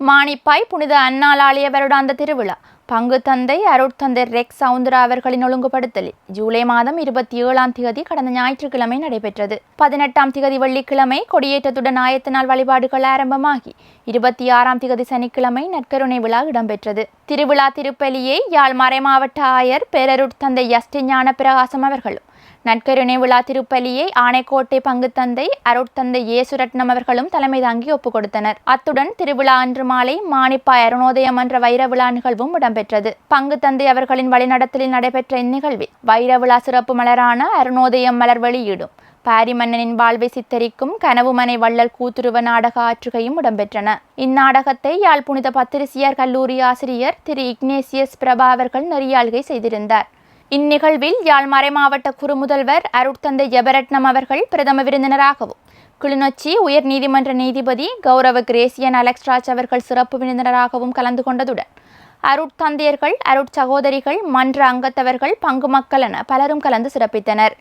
மானிப்பாய் புனித அன்னாளாலய வருடாந்த திருவிழா. பங்கு தந்தை அருட்தந்தை ரெக் சவுந்தரா அவர்களின் ஒழுங்குபடுத்தலில் ஜூலை மாதம் இருபத்தி ஏழாம் திகதி கடந்த ஞாயிற்றுக்கிழமை நடைபெற்றது. பதினெட்டாம் திகதி வெள்ளிக்கிழமை கொடியேற்றத்துடன் ஆயத்த நாள் வழிபாடுகள் ஆரம்பமாகி இருபத்தி ஆறாம் திகதி சனிக்கிழமை நற்கருணை விழா இடம்பெற்றது. திருவிழா திருப்பலியை யாழ் மறைமாவட்ட ஆயர் பேரருட்தந்தை யஸ்டி ஞான பிரகாசம் அவர்களும் நட்கருணை விழா திருப்பலியை ஆணைக்கோட்டை பங்குத்தந்தை அருட்தந்தை இயேசுரட்னம் அவர்களும் தலைமை தாங்கி ஒப்புக் கொடுத்தனர் அத்துடன் திருவிழா அன்று மாலை மானிப்பாய் அருணோதயம் என்ற வைர விழா நிகழ்வும் இடம்பெற்றது. பங்குத்தந்தை அவர்களின் வழிநடத்தலில் நடைபெற்ற இந்நிகழ்வில் வைர விழா சிறப்பு மலரான அருணோதயம் மலர் வெளியிடும். பாரி மன்னனின் வாழ்வை சித்தரிக்கும் கனவுமனை வள்ளல் கூத்துருவ நாடக ஆற்றுகையும் இடம்பெற்றன. இந்நாடகத்தை யாழ் புனித பத்திரிசியார் கல்லூரி ஆசிரியர் திரு இக்னேசியஸ் பிரபா அவர்கள் நெறியாள்கை செய்திருந்தார். இந்நிகழ்வில் யாழ் மறைமாவட்ட குறுமுதல்வர் அருட்தந்தை ஜெபரட்னம் அவர்கள் பிரதம விருந்தினராகவும் கிளிநொச்சி உயர் நீதிமன்ற நீதிபதி கௌரவ கிரேசியன் அலெக்ஸ்ராஜ் அவர்கள் சிறப்பு விருந்தினராகவும் கலந்து கொண்டதுடன் அருட்தந்தையர்கள் அருட்சகோதரிகள் மன்ற அங்கத்தவர்கள் பங்கு மக்கள் என பலரும் கலந்து சிறப்பித்தனர்.